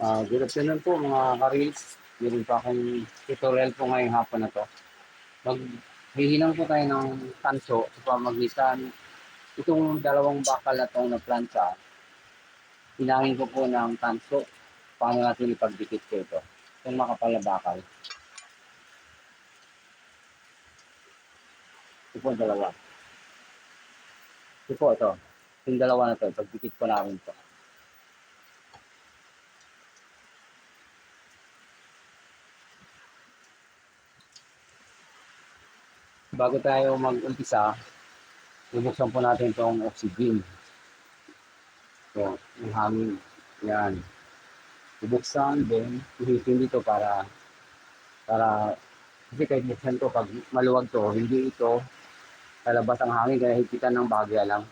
Ah, good afternoon po mga ka-reels. Meron pa akong tutorial po ngayong hapon na to. Maghihinang po tayo ng tanso sa pamagitan itong dalawang bakal na tong na plancha. Hinangin ko po ng tanso. Paano natin ipagdikit ko ito? Itong makapal na bakal. Ito po dalawa. Ito po ito. Yung dalawa na to, pagdikit ko namin to. Bago tayo mag-umpisa, bubuksan po natin itong oxygen. So, yung hangin. Yan. Bubuksan, then ihitin dito para para kasi kahit buksan to, pag maluwag to, hindi ito lalabas ang hangin kaya hipitan ng bagya lang.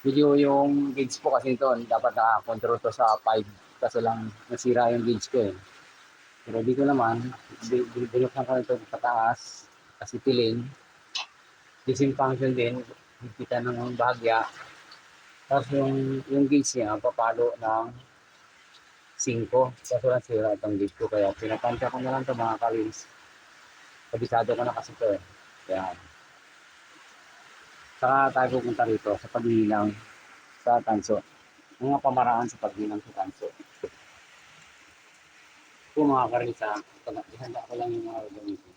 Video yung gauge po kasi ito, dapat nakakontrol to sa 5 kaso lang nasira yung gauge ko eh. Pero dito naman, binuksan ko ito pataas, tilin. Using function din, higpitan ng bahagya. Tapos yung, yung gauge niya, papalo ng 5. Kaso lang sira itong gauge ko. Kaya pinapantya ko na lang ito mga ka-reels. Kabisado ko na kasi ito eh. Yan. Saka tayo pupunta rito sa paghihilang sa tanso. Mga pamaraan sa paghihilang sa tanso. Ito mga ka-reels ha. Ihanda ko lang yung mga gamitin.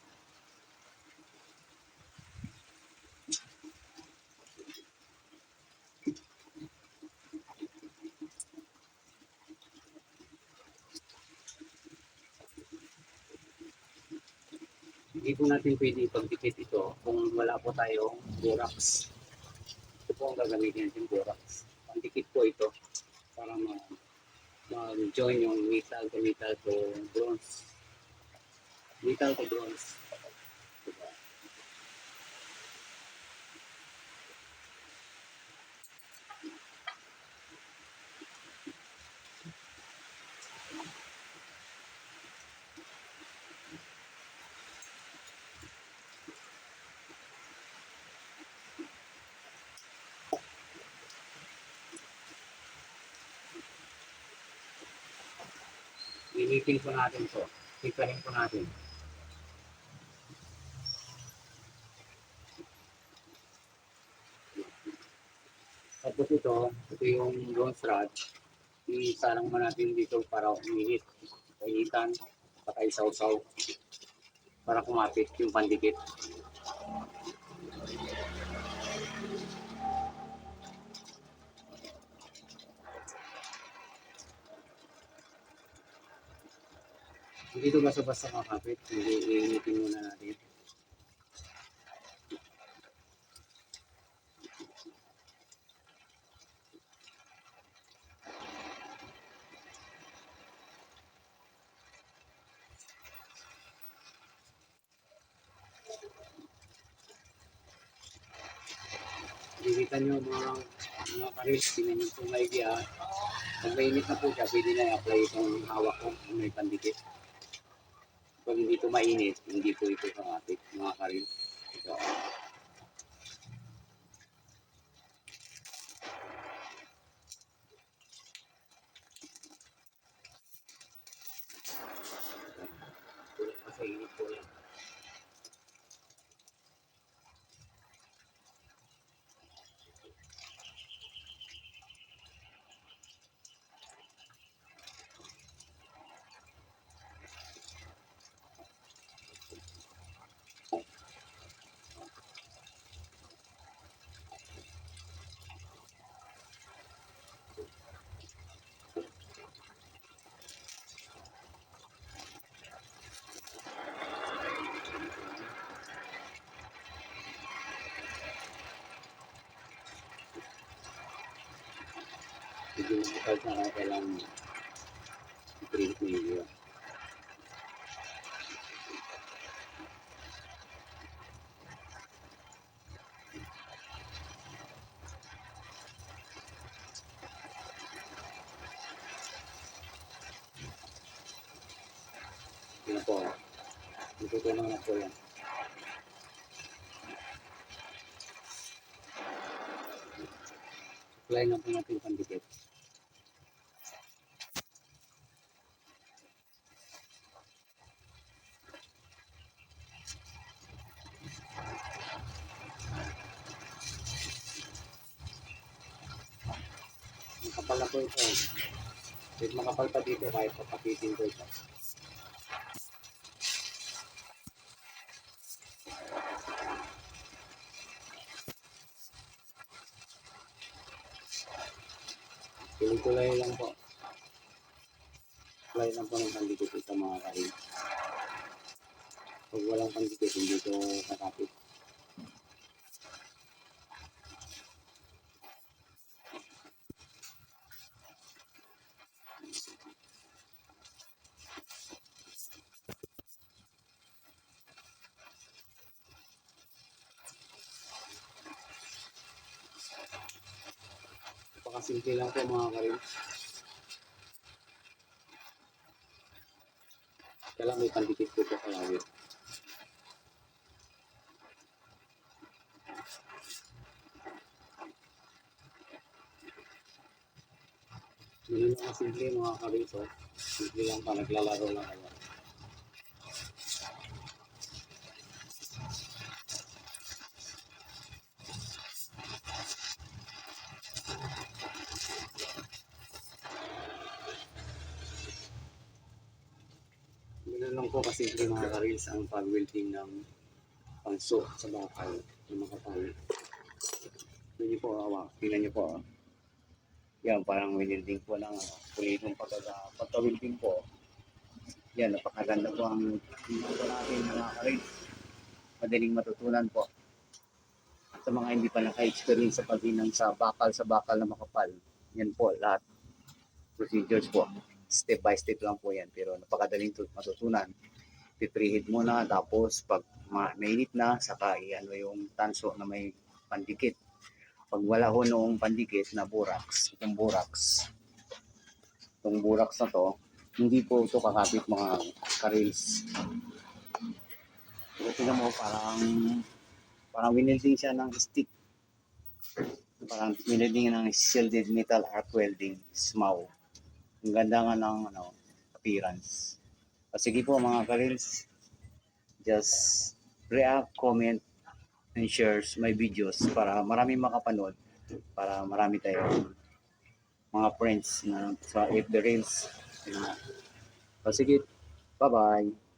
Hindi po natin pwede ipagdikit ito kung wala po tayong borax. Ito po ang gagamitin natin borax. Pandikit po ito para ma- mag-join yung metal to metal to bronze. Metal to bronze. Initin po natin to. Tikahin po natin. Tapos ito, ito yung bronze rod. Isalang mo natin dito para uminit. Kainitan, patay sausaw. Para kumapit yung pandikit. Hindi ito basta-basta makapit. Hindi iinitin muna natin. Nakikita nyo mga mga karis, tingnan nyo itong maigi ah. Pag mainit na po siya, pwede na i-apply itong hawak ko kung may pandikit. Pag hindi ito mainit, hindi po ito kakapit mga karis. Ito. Medyo difficult na kailangan i-print mo yun. Yun na po. Itutunan na po yan. Apply na po natin yung pandikit. Makapal na po ito. Kahit makapal pa dito, kahit papakitin ko ito. Tuloy-tuloy lang po. Tuloy lang po ng pandikit ito mga kain. Pag walang pandikit, hindi ito kakapit. Napakasimple lang po mga karin. Kailangan may pandikit po po kalagi. Ganun lang kasimple mga karin. So, simple lang pa, naglalaro lang kayo. Lang po kasimple mga karils ang pag-welding ng pangso sa bakal ng makapal. Tignan niyo po, awa. Tingnan niyo po. ah. Yan, parang welding po lang. Ano, pulitong pagkaga, pagka-welding po. Yan, napakaganda po ang ginagawa natin mga karils. Madaling matutunan po. Sa mga hindi pa naka-experience sa paghinang sa bakal sa bakal na makapal. Yan po, lahat procedures po step by step lang po yan. Pero napakadaling tu- matutunan. Pipreheat muna tapos pag ma- mainit na saka i-ano yung tanso na may pandikit. Pag wala ho noong pandikit na burax itong burax itong burax na to hindi po ito kakapit mga karils pero tingnan mo parang parang winilding siya ng stick. Parang winilding ng shielded metal arc welding SMAW ang ganda nga ng ano, appearance. O sige po mga karils, just react, comment, and share my videos para marami makapanood, para marami tayong mga friends na sa FB Reels. Yun nga. O sige, bye-bye.